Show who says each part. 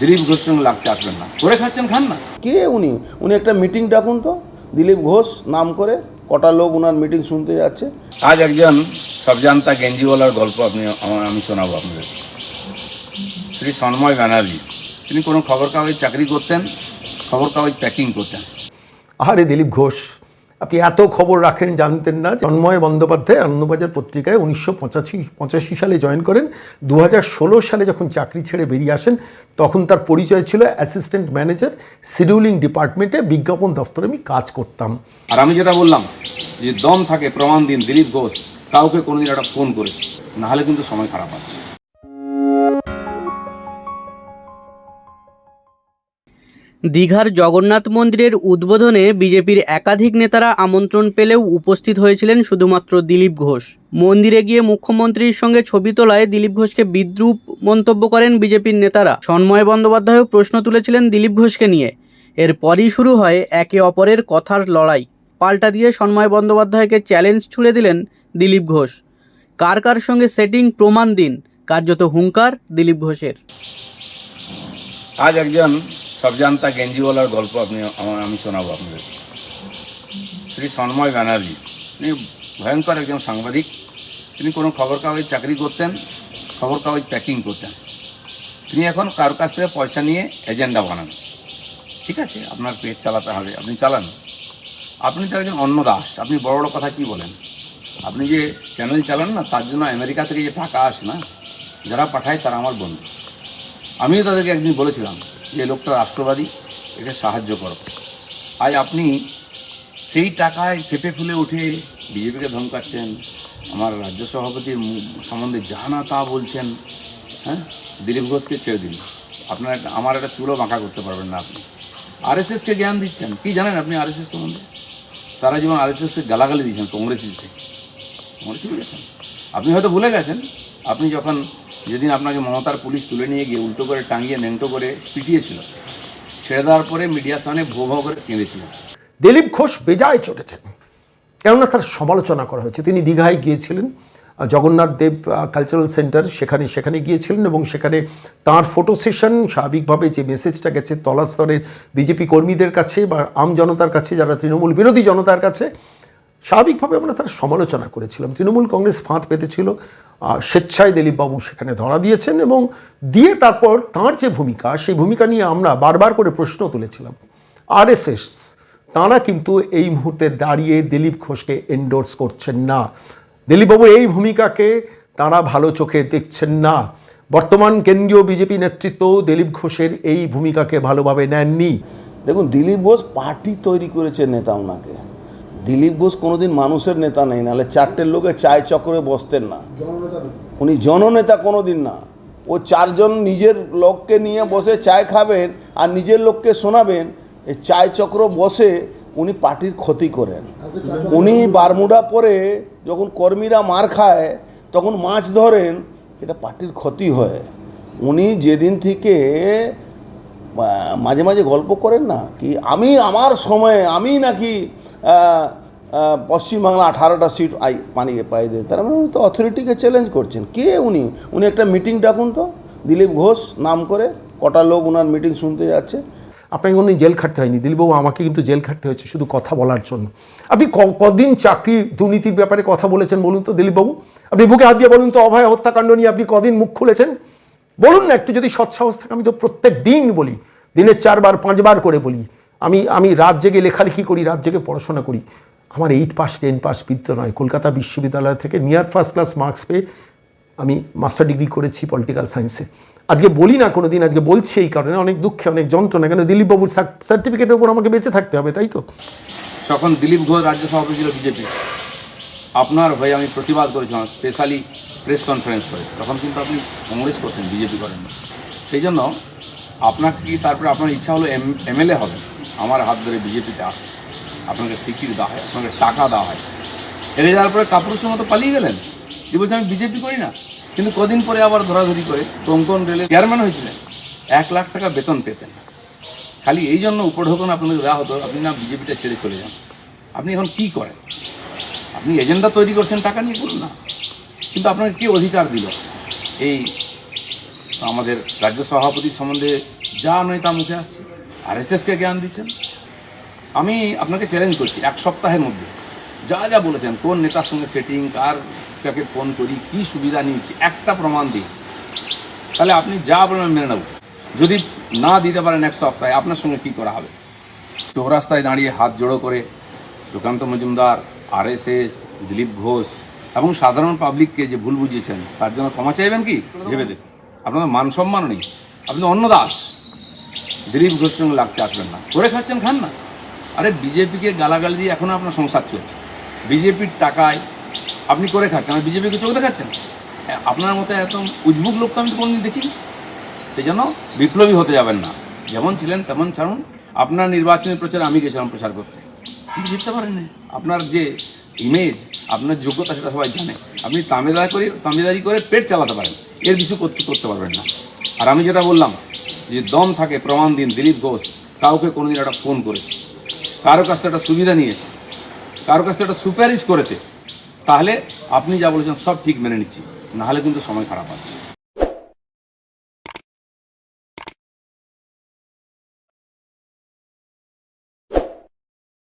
Speaker 1: দিলীপ ঘোষের সঙ্গে লাগতে আসবেন না। করে খাচ্ছেন খান না।
Speaker 2: কে উনি? উনি একটা মিটিং ডাকুন তো। দিলীপ ঘোষ নাম করে কটা লোক ওনার মিটিং শুনতে যাচ্ছে।
Speaker 1: আজ একজন সবজান্তা গেঞ্জিওয়ালার গল্প আপনি আমার- আমি শোনাবো আপনাদের। শ্রী সন্ময় ব্যানার্জি। তিনি কোনো খবর কাগজ চাকরি করতেন খবর কাগজ প্যাকিং করতেন।
Speaker 3: আরে দিলীপ ঘোষ আপনি এত খবর রাখেন, জানতেন না জন্ময় বন্দ্যোপাধ্যায় আনন্দবাজার পত্রিকায় উনিশশো পঁচাশি পঁচাশি সালে জয়েন করেন। দু সালে যখন চাকরি ছেড়ে বেরিয়ে আসেন, তখন তার পরিচয় ছিল অ্যাসিস্ট্যান্ট ম্যানেজার, শিডিউলিং ডিপার্টমেন্টে বিজ্ঞাপন দপ্তরে আমি কাজ করতাম।
Speaker 1: আর আমি যেটা বললাম, যে দম থাকে, প্রমাণ দিন, দিলীপ ঘোষ, কাউকে কোনোদিন একটা ফোন করেছে। নাহলে কিন্তু সময় খারাপ আসছে।
Speaker 4: দীঘার জগন্নাথ মন্দিরের উদ্বোধনে বিজেপির একাধিক নেতারা আমন্ত্রণ পেলেও উপস্থিত হয়েছিলেন শুধুমাত্র দিলীপ ঘোষ। মন্দিরে গিয়ে মুখ্যমন্ত্রীর সঙ্গে ছবি তোলায় দিলীপ ঘোষকে বিদ্রুপ মন্তব্য করেন বিজেপির নেতারা। সন্ময় বন্দ্যোপাধ্যায়ও প্রশ্ন তুলেছিলেন দিলীপ ঘোষকে নিয়ে। এরপরই শুরু হয় একে অপরের কথার লড়াই। পাল্টা দিয়ে সন্ময় বন্দ্যোপাধ্যায়কে চ্যালেঞ্জ ছুড়ে দিলেন দিলীপ ঘোষ। কার কার সঙ্গে সেটিং, প্রমাণ দিন। কার্যত হুঙ্কার দিলীপ ঘোষের।
Speaker 1: আজ একজন সবজান্তা গেঞ্জিওয়ালার গল্প আপনি, আমার, আমি শোনাবো আপনাদের। শ্রী সন্ময় ব্যানার্জি, তিনি ভয়ঙ্কর একজন সাংবাদিক। তিনি কোনো খবর কাগজ চাকরি করতেন খবর কাগজ প্যাকিং করতেন। তিনি এখন কারোর কাছ থেকে পয়সা নিয়ে এজেন্ডা বানান। ঠিক আছে, আপনার পেট চালাতে হবে, আপনি চালান। আপনি তো একজন অন্য দাস, আপনি বড় বড় কথা কি বলেন? আপনি যে চ্যানেল চালান না, তার জন্য আমেরিকা থেকে যে টাকা আসে না, যারা পাঠায় তারা আমার বন্ধু। আমিও তাদেরকে একদিন বলেছিলাম যে লোকটা রাষ্ট্রবাদী একে সাহায্য করো। আজ আপনি সেই টাকায় পেঁপে ফুলে উঠে বিজেপিকে ধমকাচ্ছেন আমার রাজ্য সভাপতির সম্বন্ধে যা না তা বলছেন হ্যাঁ? দিলীপ ঘোষকে ছেড়ে দিন। আপনার একটা, আমার একটা চুলো বাঁকা করতে পারবেন না আপনি। আরএসএসকে জ্ঞান দিচ্ছেন। কি জানেন আপনি আরএসএস সম্বন্ধে? সারা জীবন আরএসএসকে গালাগালি দিয়েছেন কংগ্রেসিতে কংগ্রেসি গেছেন? আপনি হয়তো ভুলে গেছেন। আপনি যখন যেদিন আপনাকে মমতার পুলিশ তুলে নিয়ে গিয়ে উল্টো করে টাঙিয়ে নেংটো করে পিটিয়েছিল, ছেড়ে দেওয়ার পরে মিডিয়ার সামনে ভো ভো করে কেঁদেছিলেন
Speaker 3: দিলীপ ঘোষ বেজায় চটেছেন। কেননা তার সমালোচনা করা হয়েছে। তিনি দীঘায় গিয়েছিলেন। জগন্নাথ দেব কালচারাল সেন্টার সেখানে সেখানে গিয়েছিলেন এবং সেখানে তার ফটো সেশন স্বাভাবিকভাবে যে মেসেজটা গেছে তলাস্তরের বিজেপি কর্মীদের কাছে বা আম জনতার কাছে, যারা তৃণমূল বিরোধী জনতার কাছে স্বাভাবিকভাবে আমরা তার সমালোচনা করেছিলাম। তৃণমূল কংগ্রেস ফাঁদ পেতেছিল স্বেচ্ছায় দিলীপবাবু সেখানে ধরা দিয়েছেন এবং দিয়ে তারপর তার যে ভূমিকা, সেই ভূমিকা নিয়ে আমরা বারবার করে প্রশ্ন তুলেছিলাম। আরএসএস, তাঁরা কিন্তু এই মুহূর্তে দাঁড়িয়ে দিলীপ ঘোষকে এন্ডোর্স করছেন না। দিলীপবাবু এই ভূমিকাকে তাঁরা ভালো চোখে দেখছেন না। বর্তমান কেন্দ্রীয় বিজেপি নেতৃত্ব দিলীপ ঘোষের এই ভূমিকাকে ভালোভাবে নেননি।
Speaker 2: দেখুন, দিলীপ ঘোষ পার্টি তৈরি করেছে নেতা ওনাকে। দিলীপ ঘোষ কোনোদিন মানুষের নেতা নেই, নাহলে চারটের লোকে চায় চক্রে বসতেন না। উনি জননেতা কোনোদিন না। ও চারজন নিজের লোককে নিয়ে বসে চায় খাবেন আর নিজের লোককে শোনাবেন এই চায় চক্র বসে উনি পার্টির ক্ষতি করেন। উনি বারমুডা পরে যখন কর্মীরা মার খায়, তখন মাছ ধরেন, এটা পার্টির ক্ষতি হয়। উনি যেদিন থেকে মাঝে মাঝে গল্প করেন না, কি আমি আমার সময়ে, আমি নাকি পশ্চিমবাংলা আঠারোটা সিট আই পানিয়ে পাই দেয়। তার মানে উনি তো অথরিটিকে চ্যালেঞ্জ করছেন। কে উনি? উনি একটা মিটিং ডাকুন তো, দিলীপ ঘোষ নাম করে, কটা লোক ওনার মিটিং শুনতে যাচ্ছে।
Speaker 3: আপনাকে কোনোদিন জেল খাটতে হয়নি। দিলীপবাবু, আমাকে কিন্তু জেল খাটতে হয়েছে শুধু কথা বলার জন্য। আপনি কদিন চাকরি দুর্নীতির ব্যাপারে কথা বলেছেন বলুন তো দিলীপবাবু। আপনি বুকে হাত দিয়ে বলুন তো, অভয় হত্যাকাণ্ড নিয়ে আপনি কদিন মুখ খুলেছেন? বলুন না, একটু যদি সৎসাহস থাকে, আমি তো প্রত্যেক দিন বলি। দিনের চারবার, পাঁচবার করে বলি। আমি আমি রাত জেগে লেখালেখি করি, রাত জেগে পড়াশোনা করি। আমার এইট পাস টেন পাস বিদ্যা নয়। কলকাতা বিশ্ববিদ্যালয় থেকে নিয়ার ফার্স্ট ক্লাস মার্কস পেয়ে আমি মাস্টার ডিগ্রি করেছি পলিটিক্যাল সায়েন্সে আজকে বলি না কোনো দিন আজকে বলছি এই কারণে। অনেক দুঃখে, অনেক যন্ত্রণা। কেন দিলীপবাবুর সার্টিফিকেটের উপর আমাকে বেঁচে থাকতে হবে, তাই তো?
Speaker 1: তখন দিলীপ ঘোষ রাজ্য সভাপতি ছিল বিজেপি আপনার হয়ে আমি প্রতিবাদ করেছিলাম স্পেশালি প্রেস কনফারেন্স করে। তখন কিন্তু আপনি কংগ্রেস করতেন বিজেপি করেন সেই জন্য আপনার কি, তারপরে আপনার ইচ্ছা হলো এম এমএলএ হবেন আমার হাত ধরে বিজেপিতে আসে। আপনাকে টিকিট দেওয়া হয়, আপনাকে টাকা দেওয়া হয়। হেরে যাওয়ার পরে কাপুরুষের মতো পালিয়ে গেলেন। কি বলছে, আমি বিজেপি করি না। কিন্তু কদিন পরে আবার ধরাধরি করে কোঙ্কন রেলের চেয়ারম্যান হয়েছিলেন। এক লাখ টাকা বেতন পেতেন। খালি এই জন্য উপঢৌকন আপনাকে দেওয়া হতো, আপনি না বিজেপিটা ছেড়ে চলে যান। আপনি এখন কি করেন? আপনি এজেন্ডা তৈরি করছেন, টাকা নিয়ে করুন না। কিন্তু আপনাকে কে অধিকার দিল? এই আমাদের রাজ্য সভাপতি সম্বন্ধে যা নয় তা মুখে আসছে। আর এসএসকে জ্ঞান দিচ্ছেন? আমি আপনাকে চ্যালেঞ্জ করছি এক সপ্তাহের মধ্যে। যা যা বলেছেন, কোন নেতার সঙ্গে সেটিং কার কাকে ফোন করি, কী সুবিধা নিয়েছি একটা প্রমাণ দিই তাহলে আপনি যা বলবেন মেনে নেব। যদি না দিতে পারেন এক সপ্তাহে, আপনার সঙ্গে কী করা হবে? চৌরাস্তায় দাঁড়িয়ে হাত জোড়ো করে সুকান্ত মজুমদার আরএসএস দিলীপ ঘোষ এবং সাধারণ পাবলিককে যে ভুল বুঝিয়েছেন, তার জন্য ক্ষমা চাইবেন কি? ভেবে দেখুন। আপনার মান সম্মান নেই। আপনি অন্য দাস দিলীপ ঘোষের সঙ্গে লাগতে আসবেন না। করে খাচ্ছেন, খান না। আরে বিজেপিকে গালাগালি দিয়ে এখনও আপনার সংসার চলছে। বিজেপির টাকায় আপনি করে খাচ্ছেন, আর বিজেপিকে চোখ দেখাচ্ছেন? আপনার মতো এত উজবুক লোক তো আমি তো কোনোদিন দেখিনি। সেই জন্য বিপ্লবী হতে যাবেন না। যেমন ছিলেন, তেমন ছাড়ুন। আপনার নির্বাচনী প্রচারে আমি গেছিলাম প্রচার করতে। কিন্তু জিততে পারেননি। আপনার যে ইমেজ আপনার যোগ্যতা সেটা সবাই জানে। আপনি তামেদার করে, তামেদারি করে পেট চালাতে পারেন। এর কিছু করতে করতে পারবেন না। আর আমি যেটা বললাম যে দম থাকে, প্রমাণ দিন, দিলীপ ঘোষ, কাউকে কোনোদিন একটা ফোন করেছে। কারও কাছ থেকে একটা সুবিধা নিয়েছে, কারও কাছ থেকে একটা সুপারিশ করেছে, তাহলে আপনি যা বলেছেন সব ঠিক মেনে নিচ্ছি, নাহলে কিন্তু সময় খারাপ আসছে